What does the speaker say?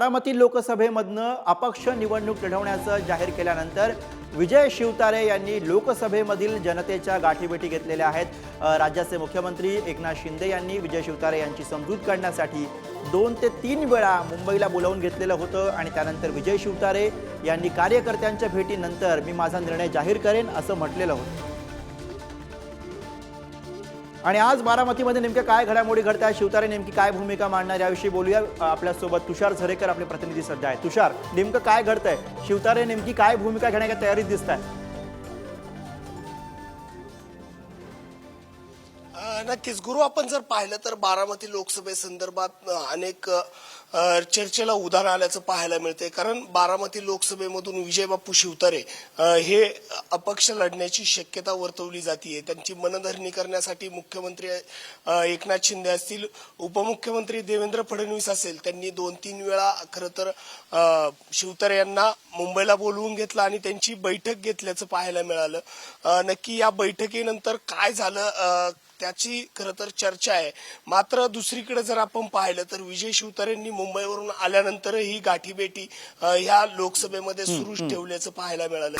बारामती लोकसभेमधनं अपक्ष निवडणूक लढवण्याचं जाहीर केल्यानंतर विजय शिवतारे यांनी लोकसभेमधील जनतेच्या गाठीभेटी घेतलेल्या आहेत. राज्याचे मुख्यमंत्री एकनाथ शिंदे यांनी विजय शिवतारे यांची समजूत काढण्यासाठी दोन ते तीन वेळा मुंबईला बोलावून घेतलेलं होतं आणि त्यानंतर विजय शिवतारे यांनी कार्यकर्त्यांच्या भेटीनंतर मी माझा निर्णय जाहीर करेन असं म्हटलेलं होतं. आणि आज बारामतीमध्ये नेमक्या काय घडामोडी घडत आहेत शिवतारे नेमकी काय भूमिका मांडणार याविषयी बोलूया. आपल्यासोबत तुषार झरेकर आपले प्रतिनिधी सध्या आहे तुषार नेमकं काय घडतंय? शिवतारे नेमकी काय भूमिका घेण्याच्या तयारीत दिसत आहे नक्कीच. गुरु आपण जर पाहिलं तर बारामती लोकसभेसंदर्भात संदर्भात अनेक चर्चेला उदाहरण आल्याचं पाहायला मिळते कारण बारामती लोकसभेमधून विजय बापू शिवतारे हे अपक्ष लढण्याची शक्यता वर्तवली जाते त्यांची मनधरणी करण्यासाठी मुख्यमंत्री एकनाथ शिंदे असतील उपमुख्यमंत्री देवेंद्र फडणवीस असेल त्यांनी दोन तीन वेळा खरं तर शिवतरे शिवतारे यांना मुंबईला बोलवून घेतलं आणि त्यांची बैठक घेतल्याचं पाहायला मिळालं. नक्की या बैठकीनंतर काय झालं त्याची खरं तर चर्चा आहे. मात्र दुसरीकडे जर आपण पाहिलं तर विजय शिवतारेंनी मुंबईवरून आल्यानंतरही ही गाठीभेटी अ, ह्या लोकसभेमध्ये सुरूच ठेवल्याचं पाहायला मिळालं.